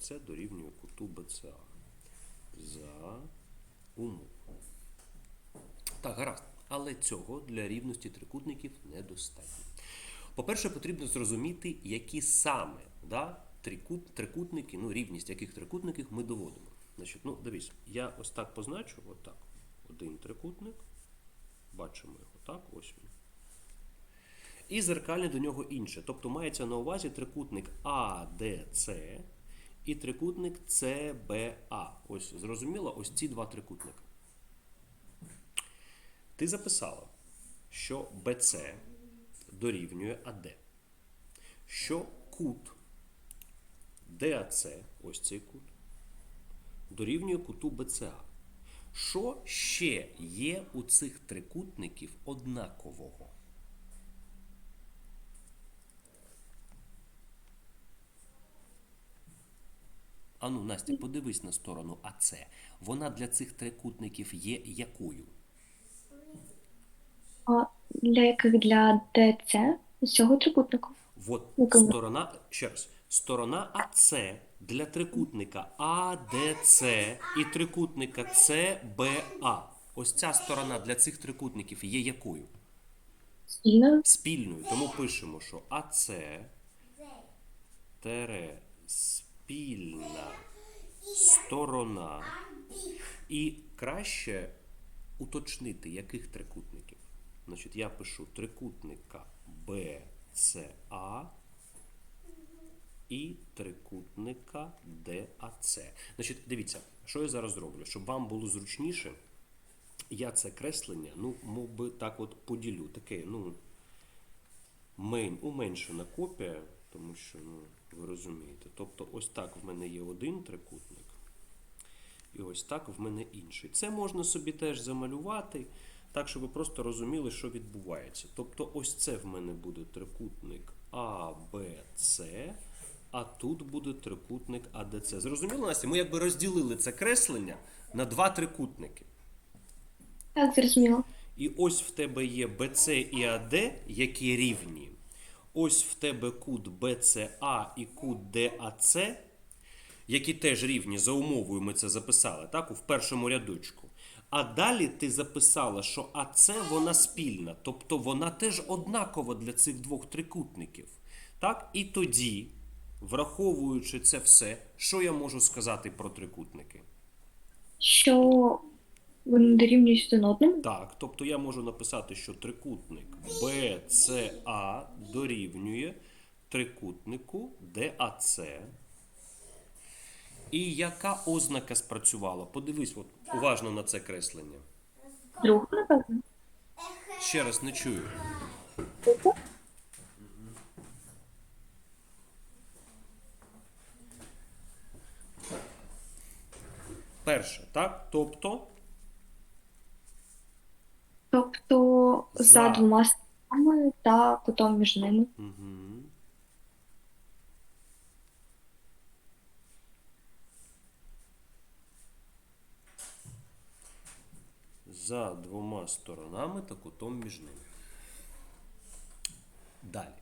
БРЦ дорівнює куту БЦА. За умов. Так, гаразд. Але цього для рівності трикутників недостатньо. По-перше, потрібно зрозуміти, які саме да, трикут, трикутники, ну, рівність яких трикутників ми доводимо. Значить, ну, дивись, я ось так позначу, отак. Один трикутник. Бачимо його, так? Ось він. І зеркальне до нього інше. Тобто мається на увазі трикутник АДЦ і трикутник CBA. Ось зрозуміло, ось ці два трикутника. Ти записала, що BC дорівнює АД. Що кут DAC, ось цей кут, дорівнює куту BCA. Що ще є у цих трикутників однакового? Ану, Настя, подивись на сторону АЦ. Вона для цих трикутників є якою? А для яких для ДЦ з цього трикутника? От сторона, ще раз, сторона АЦ для трикутника АДЦ і трикутника ЦБА. Ось ця сторона для цих трикутників є якою? Спільною? Спільною. Тому пишемо, що АЦ тере спільна сторона. І краще уточнити, яких трикутників. Значить, я пишу трикутника BCA і трикутника DAC. Значить, дивіться, що я зараз зроблю, щоб вам було зручніше. Я це креслення, ну, мов би так от поділю. Таке, ну, мен, уменшена копія, тому що, ну, ви розумієте. Тобто, ось так в мене є один трикутник, і ось так в мене інший. Це можна собі теж замалювати, так, щоб ви просто розуміли, що відбувається. Тобто, ось це в мене буде трикутник А, Б, С, а тут буде трикутник АДЦ. Зрозуміло, Настя? Ми якби розділили це креслення на два трикутники. Так, зрозуміло. І ось в тебе є BC і AD, які рівні. Ось в тебе кут BCA і кут DAC, які теж рівні, за умовою ми це записали, так, у першому рядочку. А далі ти записала, що АЦ вона спільна, тобто вона теж однакова для цих двох трикутників. Так? І тоді, враховуючи це все, що я можу сказати про трикутники? Що вони дорівнюють один одному? Так, тобто я можу написати, що трикутник BCA дорівнює трикутнику DAC. І яка ознака спрацювала? Подивись от, уважно на це креслення. Друга, напевно. Ще раз не чую. Перше, так? Тобто Тобто за За. двома сторонами та кутом між ними. Угу. За двома сторонами та кутом між ними. Далі.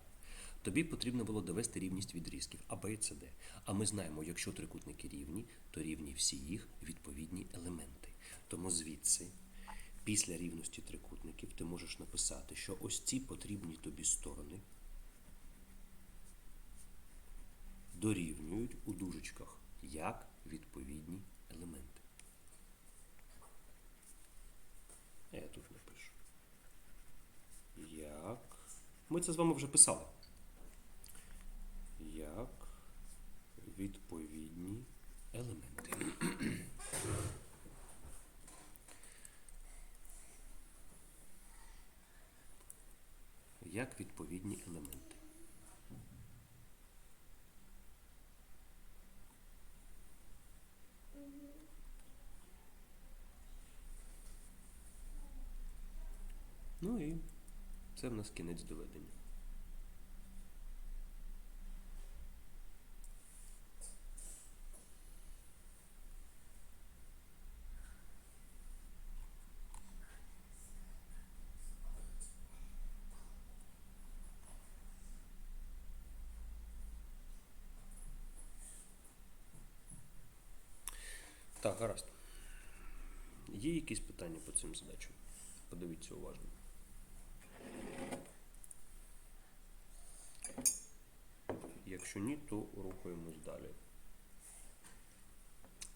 Тобі потрібно було довести рівність відрізків А, Б і С, Д. А ми знаємо, якщо трикутники рівні, то рівні всі їх відповідні елементи. Тому звідси, після рівності трикутників, ти можеш написати, що ось ці потрібні тобі сторони дорівнюють у дужечках як відповідні елементи. Я тут напишу. Як. Ми це з вами вже писали. Як відповідні елементи. Як відповідні елементи. Ну і це в нас кінець доведення. Так, гаразд. Є якісь питання по цим задачам? Подивіться уважно. Якщо ні, то рухаємось далі.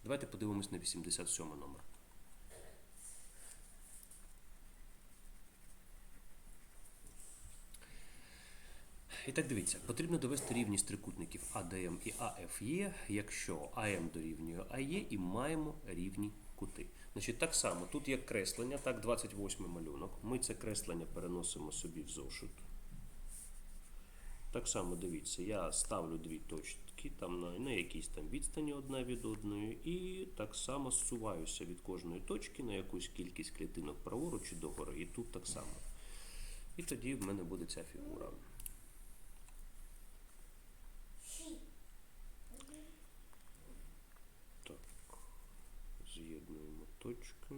Давайте подивимось на 87 номер. І так дивіться, потрібно довести рівність трикутників АДМ і АФЄ, якщо АМ дорівнює АЕ і маємо рівні кути. Значить, так само, тут є креслення, так, 28 малюнок. Ми це креслення переносимо собі в зошит. Так само дивіться, я ставлю дві точки там на, на якійсь там відстані одна від одної, і так само зсуваюся від кожної точки на якусь кількість клітинок праворуч і догори. І тут так само. І тоді в мене буде ця фігура. Так, з'єднуємо точки.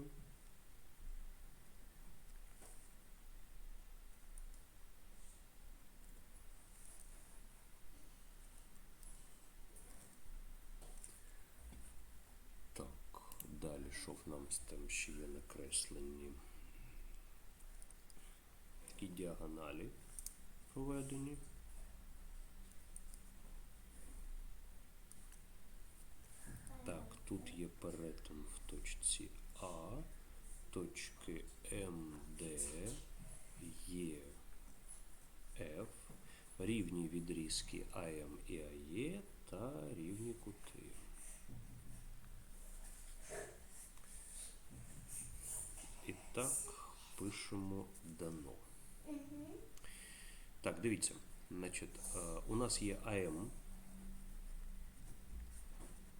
Так, далі в там ще є накреслені? Такі діагоналі проведені. Так, тут є перетин в точці А, точки МД, Є, Ф, рівні відрізки АМ і АЕ та рівні кути. І так, пишемо дано. Так, дивіться. Значить, е, у нас є АМ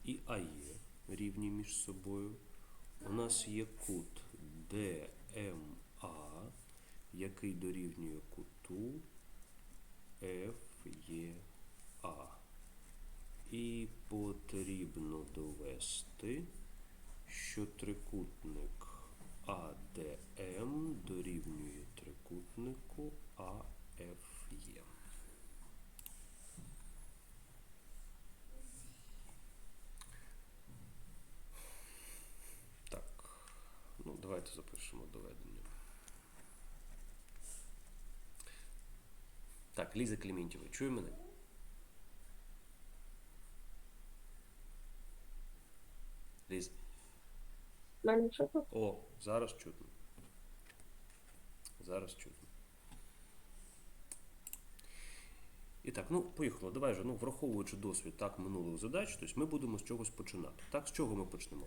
і АЕ рівні між собою. У нас є кут ДМА, який дорівнює куту FEA. І потрібно довести, що трикутник АДМ дорівнює трикутнику АФЕ. Так, ну давайте запишемо доведення. Так, Ліза Клементьєва, чує мене? Ліз. О, зараз чутно. Зараз чутно. І так, ну поїхало. Давай же, ну, враховуючи досвід так минулих задач, тобто ми будемо з чогось починати. Так, з чого ми почнемо?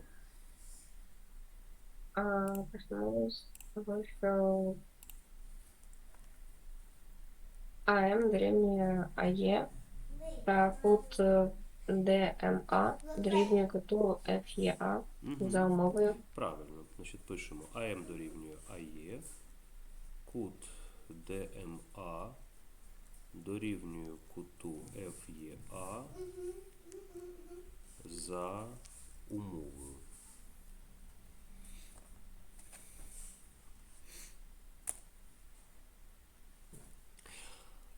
А, почнемо з того, що АМ дорівнює АЕ та кут е, ДМА дорівнює куту ФЄА Мгм. за умовою. Правильно. Значить, пишемо АМ дорівнює АЕ, кут ДМА дорівнює куту FEA за умовою.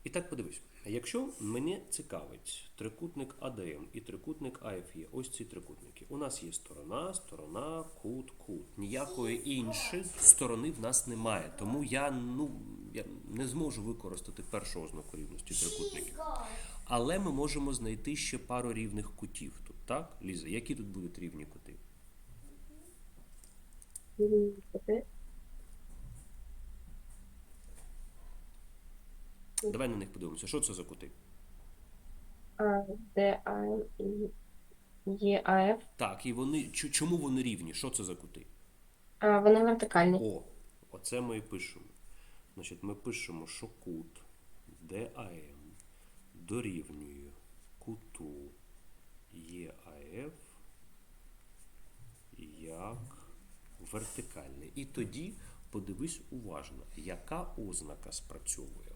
І так подивись, якщо мене цікавить трикутник АДМ і трикутник АФЄ, ось ці трикутники. У нас є сторона, сторона, кут, кут. Ніякої іншої сторони в нас немає. Тому я, ну, я не зможу використати першу ознаку рівності трикутників. Але ми можемо знайти ще пару рівних кутів тут, так? Ліза, які тут будуть рівні кути? Давай на них подивимося. Що це за кути? І Так, і вони чому вони рівні? Що це за кути? А, вони вертикальні. О, оце ми і пишемо. Значить, ми пишемо, що кут ДАМ дорівнює куту ЄАФ як вертикальний. І тоді подивись уважно, яка ознака спрацьовує.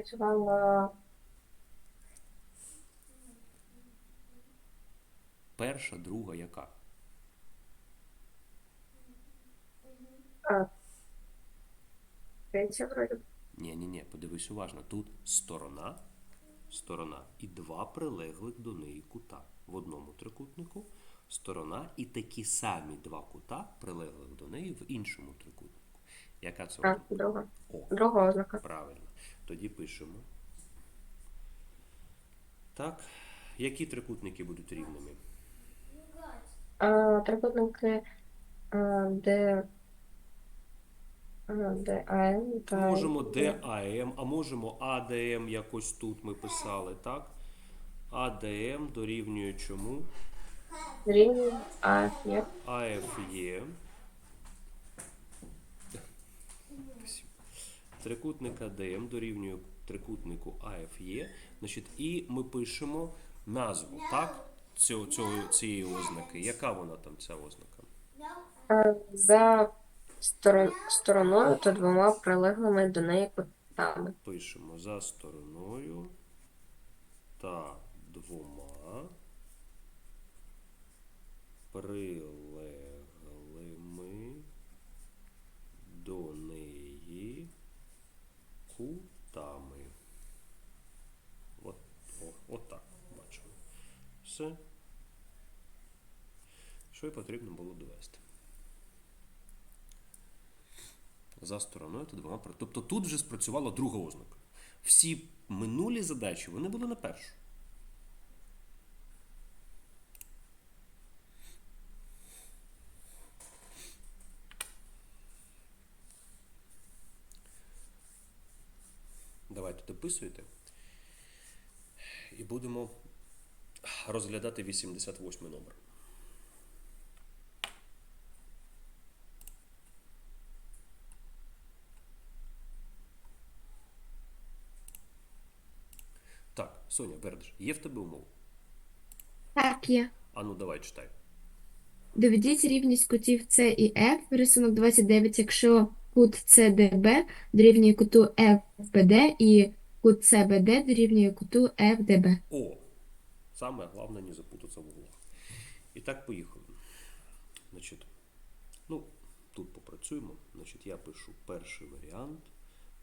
Працювала Перша, друга, яка? а, третя вроде. Ні, ні, ні, подивись уважно. Тут сторона, сторона і два прилеглих до неї кута. В одному трикутнику сторона і такі самі два кута, прилеглих до неї в іншому трикутнику. Яка це А, друга. О, Друга ознака. правильно. Тоді пишемо. Так. Які трикутники будуть рівними? А, трикутники а, Д, ДАМ та Можемо ДАМ, а можемо АДМ якось тут ми писали, так? АДМ дорівнює чому? рівні А, є. АФ є. Трикутник дорівнює трикутнику АФ є. Значить, і ми пишемо назву, так? Цього, цього, цієї ознаки. Яка вона там, ця ознака? За стороною та двома прилеглими до неї кутами. Пишемо за стороною та двома прилеглими до неї кутами. От, о, от так бачимо. Все. Що й потрібно було довести. За стороною та двома Тобто тут вже спрацювала друга ознака. Всі минулі задачі вони були на першу. Давайте дописуйте. І будемо розглядати 88 номер. Так, Соня, Бердиш, є в тебе умова? Так, є. А ну давай читай. Доведіть рівність кутів С і F, рисунок 29, якщо кут CDB дорівнює куту FBD і кут CBD дорівнює куту FDB. О, саме головне не запутаться в углах. І так, поїхали. Значить, ну, тут попрацюємо. Значить, я пишу перший варіант,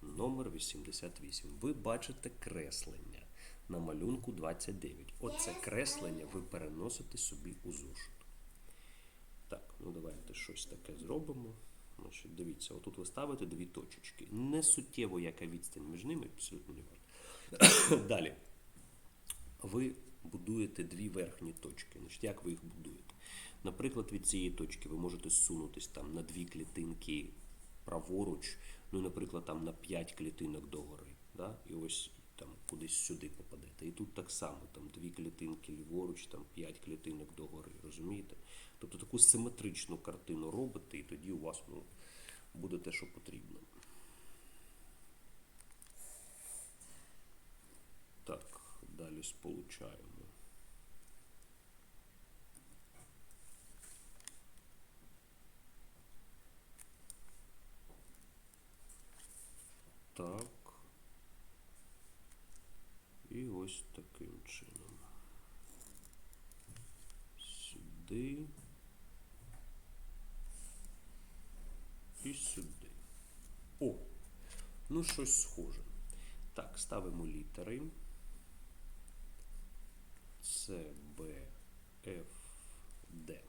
номер 88. Ви бачите креслення на малюнку 29. Оце креслення ви переносите собі у зошит. Так, ну давайте щось таке зробимо. Значить, дивіться, отут ви ставите дві точечки. Не суттєво, яка відстань між ними, абсолютно не важливо. Далі ви будуєте дві верхні точки. Значить, як ви їх будуєте? Наприклад, від цієї точки ви можете зсунутись там на дві клітинки праворуч, ну, наприклад, там на 5 клітинок догори. Да? І ось там кудись сюди попадете. І тут так само, там дві клітинки ліворуч, там 5 клітинок догори, розумієте? Тобто таку симетричну картину робите, і тоді у вас ну, буде те, що потрібно. Так, далі сполучаємо. Так. І ось таким чином. Сюди. І сюди. О! Ну, щось схоже. Так, ставимо літери. С, Б, Ф, Д.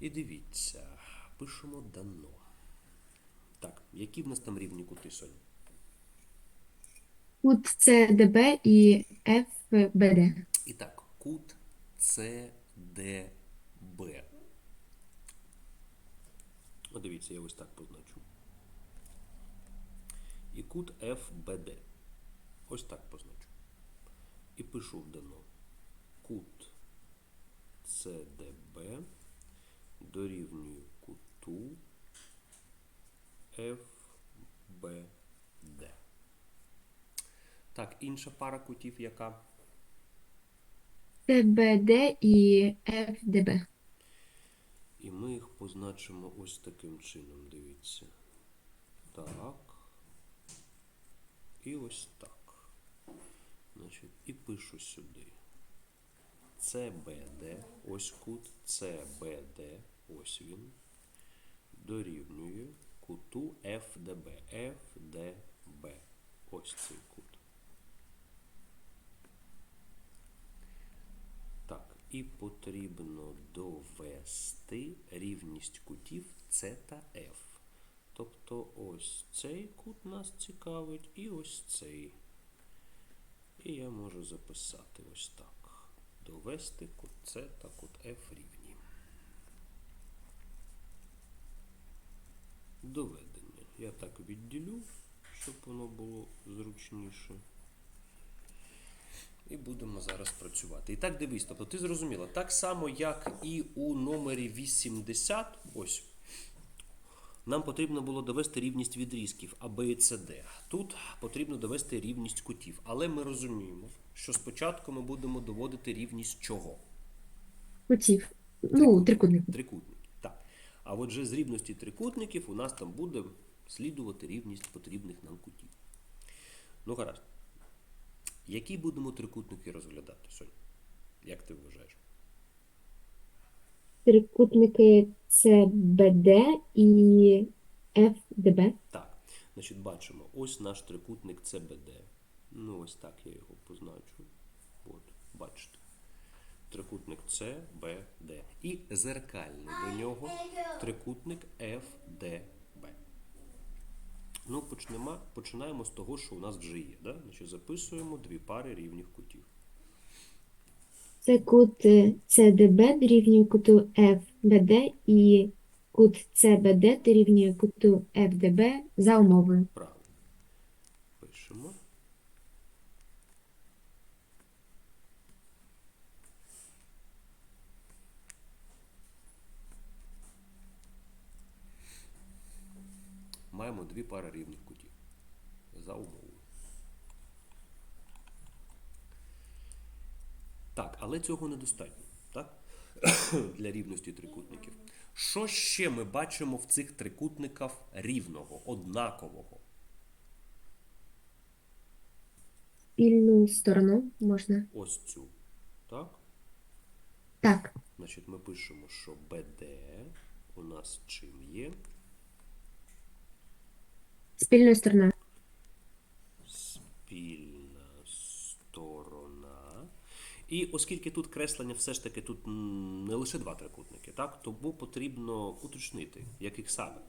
І дивіться, пишемо дано. Так, які в нас там рівні кути, Соня? Кут CDB і FBD. І так, кут СДБ. Ну, дивіться, я ось так позначу. І кут ФБД. Ось так позначу. І пишу вдано. Кут СДБ дорівнює куту ФБД. Так, інша пара кутів яка? CBD і FDB. І ми їх позначимо ось таким чином, дивіться. Так. І ось так. Значить, і пишу сюди. CBD, ось кут CBD, ось він, дорівнює куту FDB. FDB. Ось цей кут. І потрібно довести рівність кутів С та F. Тобто ось цей кут нас цікавить і ось цей. І я можу записати ось так. Довести кут С та кут F рівні. Доведення. Я так відділю, щоб воно було зручніше. І будемо зараз працювати. І так дивись, тобто ти зрозуміла, так само, як і у номері 80, ось, нам потрібно було довести рівність відрізків А, Б і С, Д. Тут потрібно довести рівність кутів. Але ми розуміємо, що спочатку ми будемо доводити рівність чого? Кутів. Ну, трикутник. Трикутників. Так. А отже, з рівності трикутників у нас там буде слідувати рівність потрібних нам кутів. Ну, гаразд. Які будемо трикутники розглядати, Сонь? Як ти вважаєш? Трикутники ЦБД і ФДБ. Так, значить, бачимо, ось наш трикутник CBD. Ну, ось так я його позначу. От, бачите. Трикутник CBD. І зеркальний до нього трикутник FDB. Ну, почнемо, починаємо з того, що у нас вже є. Да? Значить, записуємо дві пари рівних кутів. Це кут CDB ЦДБ дорівнює куту ФБД і кут CBD дорівнює куту ФДБ за умовою. Правильно. Пишемо. Пари рівних кутів. За умовою. Так, але цього недостатньо, так? Для рівності трикутників. Що ще ми бачимо в цих трикутниках рівного, однакового? Спільну сторону можна. ось цю. Так? Так, Значить, ми пишемо, що BD у нас чим є? Спільною стороною. Спільна сторона. І оскільки тут креслення все ж таки тут не лише два трикутники, так? Тому потрібно уточнити, яких саме.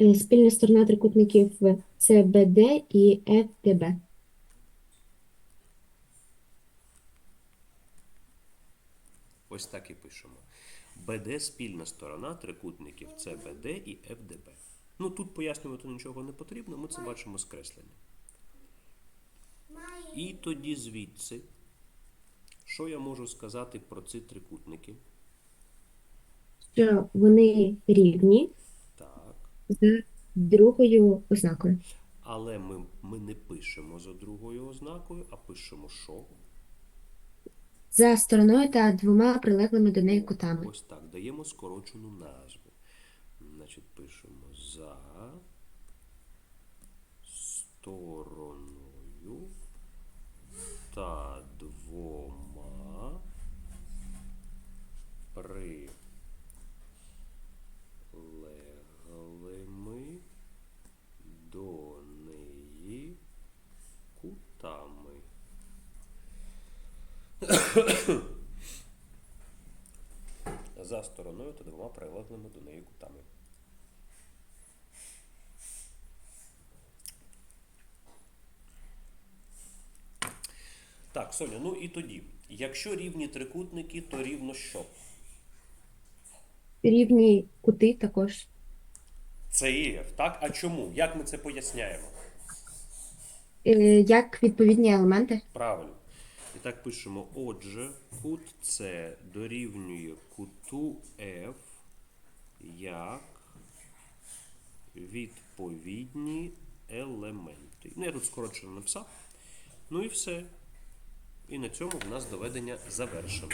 Е, Спільна сторона трикутників ЦБД і ФДБ. Ось так і пишемо. BD спільна сторона трикутників CBD і FDB. Ну тут пояснювати нічого не потрібно, ми це бачимо з креслення. І тоді звідси, що я можу сказати про ці трикутники? Що вони рівні Так. за другою ознакою. Але ми, ми не пишемо за другою ознакою, а пишемо що? За стороною та двома прилеглими до неї кутами. Ось так. Даємо скорочену назву. Значить, пишемо за стороною та двома прилеглими до неї кутами. За стороною та двома прилеглими до неї кутами. Так, Соня, ну і тоді. Якщо рівні трикутники, то рівно що? Рівні кути також. Це є, так? А чому? Як ми це поясняємо? Е, Як відповідні елементи? Правильно. І так пишемо. Отже, кут С дорівнює куту F як відповідні елементи. Ну, я тут скорочено написав. Ну і все. І на цьому в нас доведення завершено.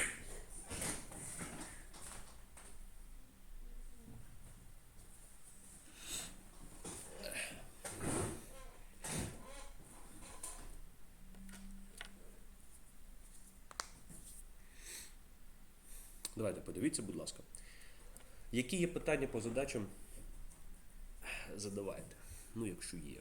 Давайте подивіться, будь ласка. Які є питання по задачам? Задавайте. Ну, якщо є.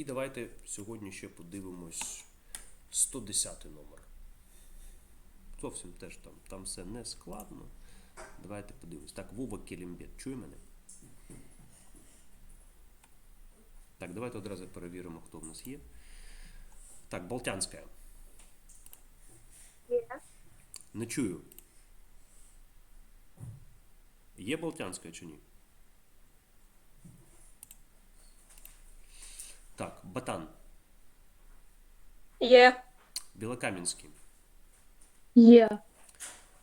І давайте сьогодні ще подивимось 110 номер. Зовсім теж там, там все не складно. Давайте подивимось. Так, Вова Келімбет, чує мене? Так, давайте одразу перевіримо, хто в нас є. Так, Болтянська. Не чую. Є Болтянська чи ні? Так, Батан. Є. Білокам'янський. Є.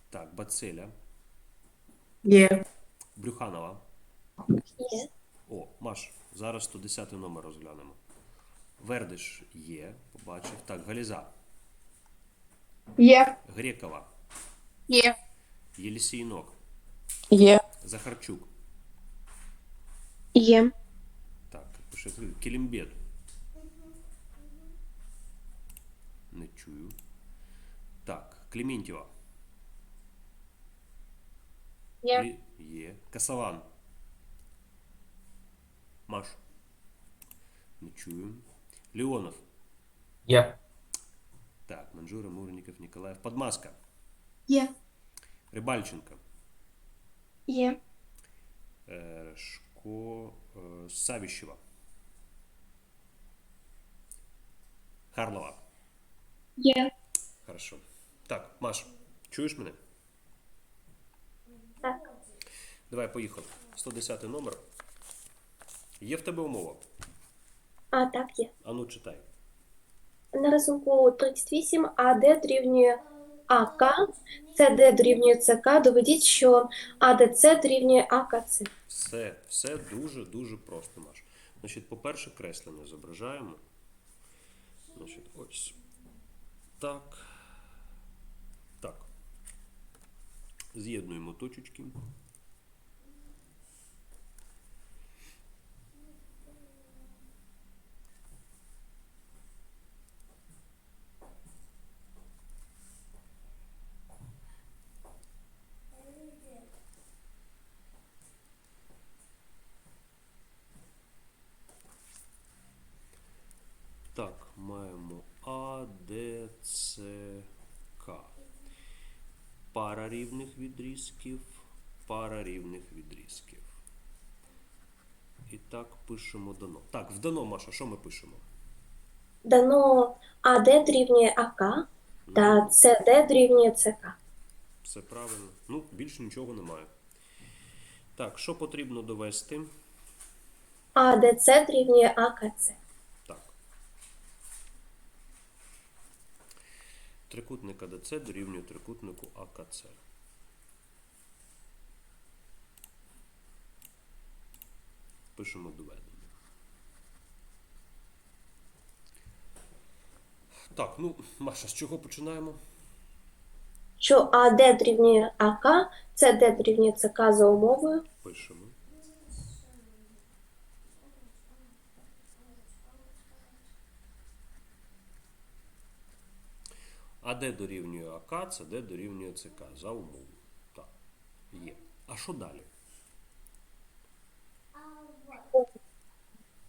Так, Бацеля. Є. Брюханова. Є. О, Маш, зараз 110 номер розглянемо. Вердиш є, побачив. Так, Галіза. Є. Грекова. Є. Єлісійнок. Є. Захарчук. Є. Так, пише Келімбет. Не чую. Так, Клементьєва. Є. Клі- Є. Касаван. Маш. Не чую. Леонов. Є. Так, Манжура, Мурников, Николаев. Подмаска. Є. Рибальченко. Є. Е, Шко. е, Савіщева. Харлова. Є. Хорошо. Так, Маш, чуєш мене? Так. Давай, поїхали. 110 номер. Є в тебе умова? А, так, є. Ану, читай. На рисунку 38 АД дорівнює АК, СД дорівнює ЦК. Доведіть, що АДЦ дорівнює АКЦ. Все, все дуже-дуже просто, Маш. Значить, по-перше, креслення зображаємо. Значить, ось. Так. Так. З'єднуємо точечки. Так, маємо А, Д, С, К. Пара рівних відрізків, пара рівних відрізків. І так пишемо дано. Так, в дано, Маша, що ми пишемо? Дано АД дорівнює АК та СД дорівнює ЦК. Все правильно. Ну, більше нічого немає. Так, що потрібно довести? АДЦ дорівнює АКЦ. Так. Трикутник АДЦ дорівнює трикутнику АКЦ. Пишемо доведення. Так, ну, Маша, з чого починаємо? Що АД дорівнює АК, СД дорівнює ЦК за умовою. Пишемо. АД дорівнює АК, СД дорівнює ЦК за умовою. Так, є. А що далі?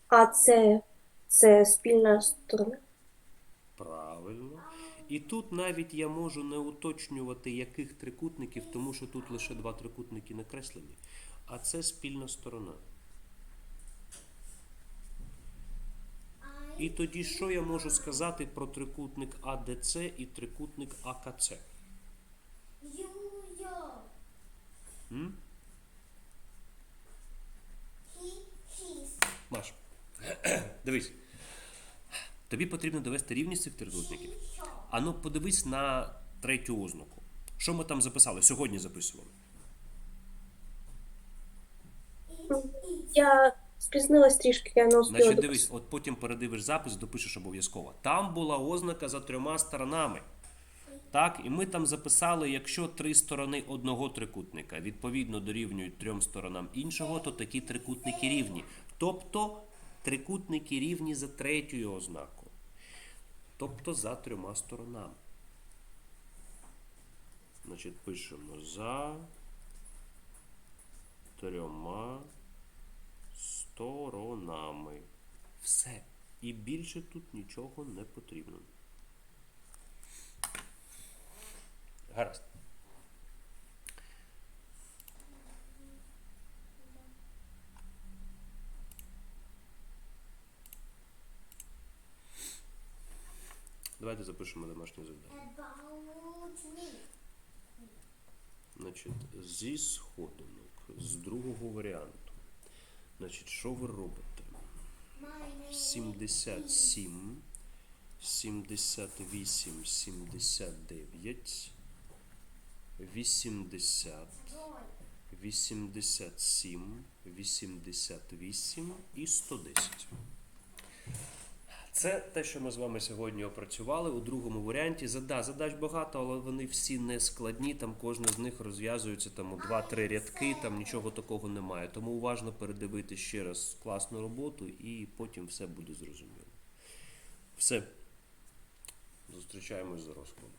АЦ це спільна сторона. Правильно. І тут навіть я можу не уточнювати, яких трикутників, тому що тут лише два трикутники накреслені. А це спільна сторона. І тоді що я можу сказати про трикутник АДЦ і трикутник АКЦ? М? Маш, дивись. Тобі потрібно довести рівність цих трикутників. А ну подивись на третю ознаку. Що ми там записали? Сьогодні записували. Я спізнилась трішки, я не успіла. Значить, дивись, от потім передивиш запис, допишеш обов'язково. Там була ознака за трьома сторонами. Так, і ми там записали, якщо три сторони одного трикутника відповідно дорівнюють трьом сторонам іншого, то такі трикутники рівні. Тобто трикутники рівні за третьою ознакою. Тобто за трьома сторонами. Значить, пишемо за трьома сторонами. Все. І більше тут нічого не потрібно. Гаразд. Давайте запишемо домашнє завдання. Значить, зі сходинок, з другого варіанту. Значить, що ви робите? 77, 78, 79, 80, 87, 88 і 110. Це те, що ми з вами сьогодні опрацювали у другому варіанті. Зада, задач багато, але вони всі не складні. Там кожна з них розв'язується там у 2-3 рядки, там нічого такого немає. Тому уважно передивити ще раз класну роботу і потім все буде зрозуміло. Все. Зустрічаємось за розкладом.